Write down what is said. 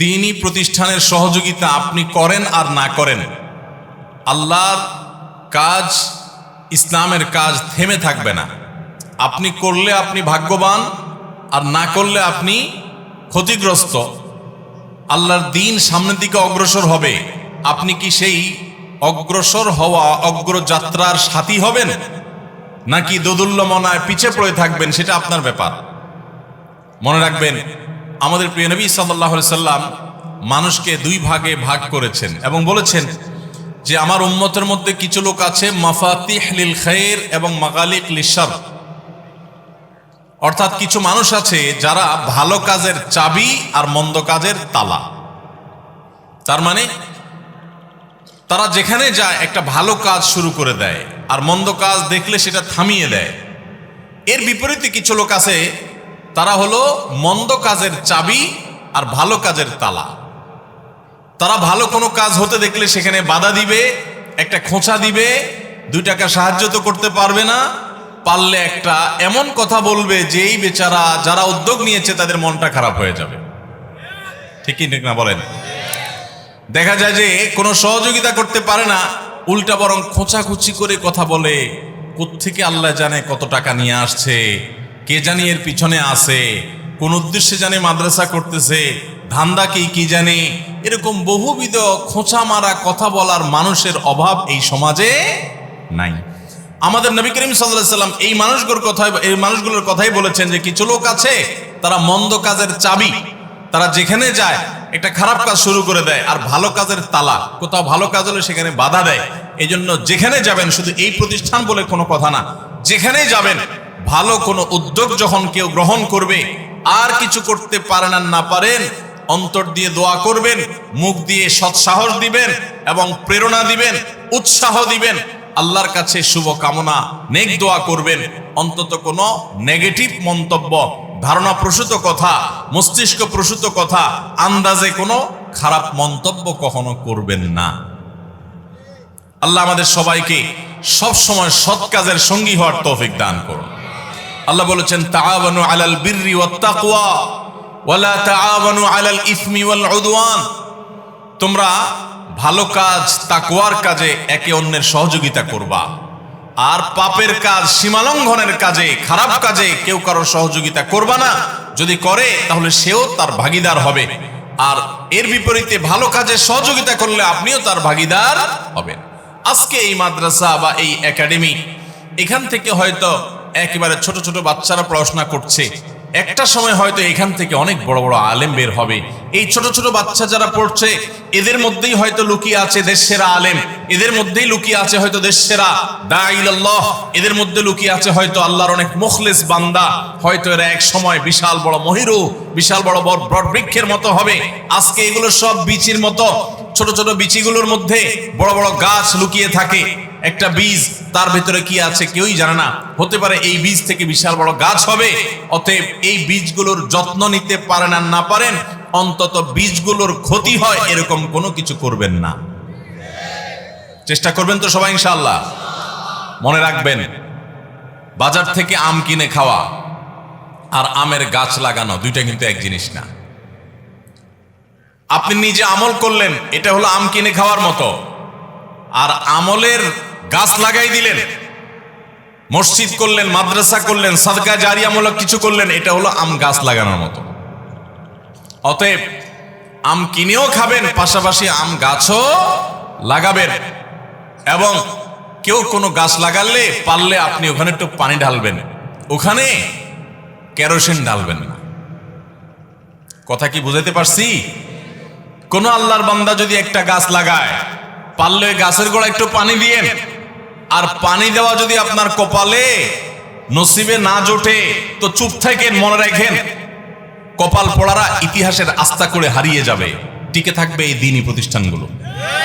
দিনই প্রতিষ্ঠানের সহযোগিতা আপনি করেন আর না করেন। আল্লাহর কাজ, ইসলামের কাজ থেমে থাকবে না। আপনি করলে আপনি ভাগ্যবান, আর না করলে আপনি ক্ষতিগ্রস্ত। আল্লাহর দিন সামনের দিকে অগ্রসর হবে। আপনি কি সেই অগ্রসর হওয়া, অগ্রযাত্রার সাথী হবেন? নাকি দোদুল্যমনায় পিছে পড়ে থাকবেন, সেটা আপনার ব্যাপার। মনে রাখবেন আমাদের প্রিয় নবী সাল্লাহ সাল্লাম মানুষকে দুই ভাগে ভাগ করেছেন এবং বলেছেন যে আমার উম্মতের মধ্যে কিছু লোক আছে মাফাতিহ লিল খায়ের এবং মাগালিক লিশার অর্থাৎ কিছু মানুষ আছে যারা ভালো কাজের চাবি আর মন্দ কাজের তালা। তার মানে তারা যেখানে যায় একটা ভালো কাজ শুরু করে দেয় আর মন্দ কাজ দেখলে সেটা থামিয়ে দেয়। এর বিপরীতে কিছু লোক আছে তারা হলো মন্দ কাজের চাবি আর ভালো কাজের তালা। তারা ভালো কোনো কাজ হতে দেখলে সেখানে বাধা দিবে, একটা খোঁচা দিবে দুই টাকা সাহায্য তো করতে পারবে না। পারলে একটা এমন কথা বলবে যে এই বেচারা যারা উদ্যোগ নিয়েছে তাদের মনটা খারাপ হয়ে যাবে। ঠিকই ঠিক না বলেন? দেখা যায় যে কোনো সহযোগিতা করতে পারে না, উল্টা বরং খোঁচাখুচি করে কথা বলে, কোত্থেকে আল্লাহ জানে কত টাকা নিয়ে আসছে কে জানি এর পিছনে আছে? কোন উদ্দেশ্যে জানে মাদ্রাসা করতেছে? ধান্দা কি কি জানে? এরকম বহুবিধ খোঁচা মারা কথা বলার মানুষের অভাব এই সমাজে নাই। আমাদের নবী করিম সাল্লাম এই মানুষগুলোর কথাই এই মানুষগুলোর কথাই বলেছেন যে কিছু লোক আছে, তারা মন্দ কাজের চাবি। তারা যেখানে যায়, একটা খারাপ কাজ শুরু করে দেয় আর ভালো কাজের তালা। কোথাও ভালো কাজ হলে সেখানে বাধা দেয়। এই যেখানে যাবেন, শুধু এই প্রতিষ্ঠান বলে কোনো কথা না। যেখানেই যাবেন ভালো কোনো উদ্যোগ যখন কেউ গ্রহণ করবে, আর কিছু করতে পারেন আর না পারেন, অন্তর দিয়ে দোয়া করবেন, মুখ দিয়ে সৎসাহস দিবেন এবং প্রেরণা দিবেন, উৎসাহ দিবেন, আল্লাহর কাছে শুভ কামনা নেক দোয়া করবেন। অন্তত কোনো নেগেটিভ মন্তব্য, ধারণা প্রসূত কথা, মস্তিষ্ক প্রসূত কথা, আন্দাজে কোনো খারাপ মন্তব্য কখনো করবেন না। আল্লাহ আমাদের সবাইকে সব সময় সৎ কাজের সঙ্গী হওয়ার তৌফিক দান করুন। আল্লাহ বলেছেন তাআবানু আলাল বিররি ওয়াত তাকওয়া ওয়ালা তাআবানু আলাল ইসমি ওয়াল উদওয়ান। তোমরা ভালো কাজ, তাকওয়ার কাজে একে অন্যের সহযোগিতা করবা। আর পাপের কাজ, সীমালঙ্ঘনের কাজে, খারাপ কাজে কেউ কারোর সহযোগিতা করবা না। যদি করে, তাহলে সেও তার ভাগিদার হবে। আর এর বিপরীতে ভালো কাজে সহযোগিতা করলে আপনিও তার ভাগিদার হবেন। আজকে এই মাদ্রাসা বা এই একাডেমি, এখান থেকে হয়তো একেবারে ছোট ছোট বাচ্চারা পড়াশোনা করছে। একটা সময় হয়তো এখান থেকে অনেক বড় বড় আলেম বের হবে। এই ছোট ছোট বাচ্চা যারা পড়ছে, এদের মধ্যেই হয়তো লুকিয়ে আছে দেশেরা আলেম। এদের মধ্যেই লুকিয়ে আছে হয়তো দেশেরা দাইল্লাহ এদের মধ্যে লুকিয়ে আছে হয়তো আল্লাহর অনেক মুখলেস বান্দা। হয়তো এরা এক সময় বিশাল বড় মহিরু, বিশাল বড় বড় বৃক্ষের মতো হবে। আজকে এগুলো সব বিচির মতো। ছোট ছোট বিচিগুলোর মধ্যে বড় বড় গাছ লুকিয়ে থাকে। একটা বীজ, তার ভেতরে কি আছে কেউই জানে না। হতে পারে এই বীজ থেকে বিশাল বড় গাছ হবে, অতএব এই বীজগুলোর যত্ন নিতে পারেন আর না পারেন, অন্তত বীজগুলোর ক্ষতি হয়, এরকম কোনো কিছু করবেন না। চেষ্টা করবেন তো সবাই, ইনশাআল্লাহ। মনে রাখবেন, বাজার থেকে আম কিনে খাওয়া আর আমের গাছ লাগানো দুইটা কিন্তু এক জিনিস না। আপনি নিজে আমল করলেন, এটা হলো আম কিনে খাওয়ার মতো। আর আমলের গাছ লাগাই দিলেন। মসজিদ করলেন, মাদ্রাসা করলেন, সাদকা জারিয়ামূলক কিছু করলেন, এটা হলো আম গাছ লাগানোর মতো। অতএব, আম কিনেও খাবেন, পাশাপাশি আম গাছও লাগাবেন। এবং কেউ কোনো গাছ লাগালে পারলে আপনি ওখানে একটু পানি ঢালবেন। ওখানে কেরোসিন ঢালবেন না। কথা কি বুঝাইতে পারছি? কোন আল্লাহর বান্দা যদি একটা গাছ লাগায় পারলে গাছের গোড়া একটু পানি দিয়েন আর পানি দেওয়া যদি আপনার কপালে নসিবে না জোটে, তো চুপ থাকেন, মনে রাখেন, কপাল পড়ারা ইতিহাসের আস্থা করে হারিয়ে যাবে। টিকে থাকবে এই দিনই প্রতিষ্ঠানগুলো।